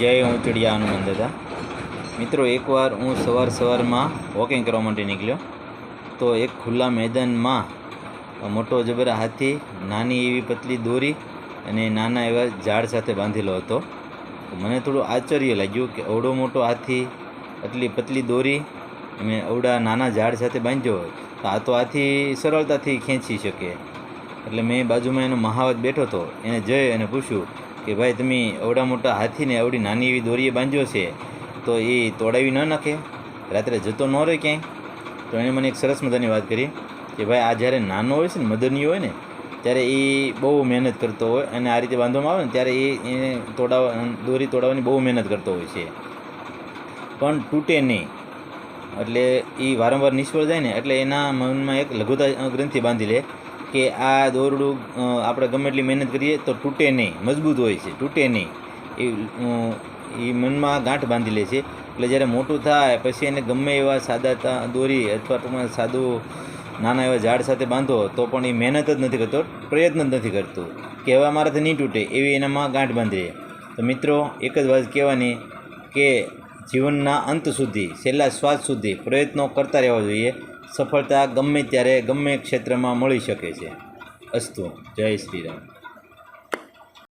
જય ઊંચડિયા હનુમાન દાદા મિત્રો, એકવાર હું સવાર સવારમાં વોકિંગ કરવા માટે નીકળ્યો, તો એક ખુલ્લા મેદાનમાં મોટો જબરા હાથી નાની એવી પતલી દોરી અને નાના એવા ઝાડ સાથે બાંધેલો હતો. મને થોડું આશ્ચર્ય લાગ્યું કે અવડો મોટો હાથી, આટલી પતલી દોરી અને અવડા નાના ઝાડ સાથે બાંધ્યો તો આ તો હાથી સરળતાથી ખેંચી શકે. એટલે મેં બાજુમાં એનો મહાવત બેઠો હતો, એને જઈ અને પૂછ્યું કે ભાઈ તમે અવડા મોટા હાથીને અવડી નાની એવી દોરીએ બાંધ્યો છે, તો એ તોડાવી ન નાખે? રાત્રે જતો ન રહે ક્યાંય? તો એણે મને એક સરસ મજાની વાત કરી કે ભાઈ, આ જ્યારે નાનો હોય છે ને, મદરની હોય ને, ત્યારે એ બહુ મહેનત કરતો હોય અને આ રીતે બાંધવામાં આવે ને, ત્યારે એ એને તોડાવા, દોરી તોડાવવાની બહુ મહેનત કરતો હોય છે. પણ તૂટે નહીં. એટલે એ વારંવાર નિષ્ફળ જાય ને, એટલે એના મનમાં એક લઘુતા ગ્રંથિ બાંધી લે કે આ દોરડું આપણે ગમે એટલી મહેનત કરીએ તો તૂટે નહીં, મજબૂત હોય છે, તૂટે નહીં. એ એ મનમાં ગાંઠ બાંધી લે છે. એટલે જ્યારે મોટું થાય, પછી એને ગમે એવા સાદા દોરી અથવા ટૂંકમાં સાદું નાના એવા ઝાડ સાથે બાંધો, તો પણ એ મહેનત જ નથી કરતો, પ્રયત્ન જ નથી કરતો. કે હવે મારાથી નહીં તૂટે, એવી એનામાં ગાંઠ બાંધી રહે તો મિત્રો, એક જ વાત કહેવાની કે જીવનના અંત સુધી, છેલ્લા શ્વાસ સુધી પ્રયત્નો કરતા રહેવા જોઈએ. સફળતા ગમે ત્યારે ગમે ક્ષેત્રમાં મળી શકે છે. અસ્તુ. જય શ્રી રામ